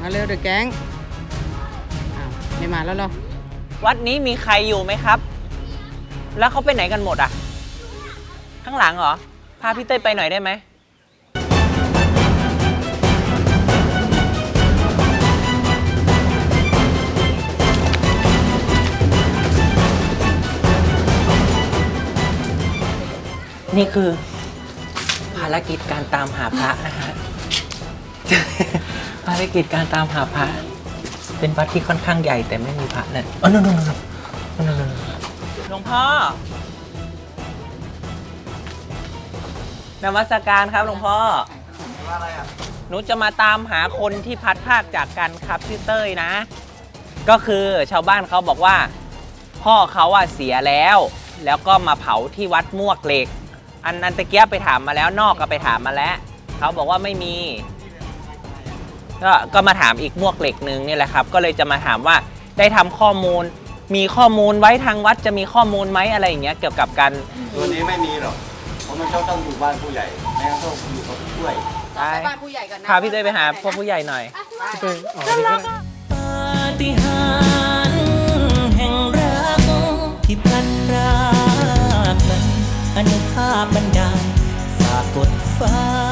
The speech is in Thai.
มาเร็วเดอะแก๊งอ้าวไม่มาแล้วเหรอวัดนี้มีใครอยู่ไหมครับ แล้วเขาไปไหนกันหมดอะ ข้างหลังเหรอ พาพี่เต้ยไปหน่อยได้ไหม นี่คือภารกิจการตามหาพระนะฮะ ภารกิจการตามหาพระเป็นวัดที่ค่อนข้างใหญ่แต่ไม่มีพระนั่นอ๋อนู่นนู่นนู่นนู่นนู่นนู่นหลวงพ่อนมัสการครับหลวงพ่อว่าอะไรอะหนูจะมาตามหาคนที่พัดภาคจากกันครับพี่เต้ยนะ ก็คือชาวบ้านเขาบอกว่า พ่อเขาอะเสียแล้ว แล้วก็มาเผาที่วัดมวกเหล็ก อันนันตะเกียบไปถามมาแล้วนอกก็ไปถามมาแล้วเขาบอกว่าไม่มี ก็ก็มาถามอีกมวกเหล็กหนึ่งนี่แหละครับ ก็เลยจะมาถามว่าได้ทำข้อมูล มีข้อมูลไว้ทางวัดจะมีข้อมูลไหมอะไรอย่างเงี้ยเกี่ยวกับการตัวนี้ไม่มีหรอกเพราะมันเขาต้องอยู่บ้านผู้ใหญ่แม่ต้องอยู่กับผู้ยไปใหญ่ก่พาพี่เต้ยไปหาพวกผู้ใหญ่หน่อยไปปาารักที่พลันรักนั้นอนุภาพบันดาลฝากกดฟ้า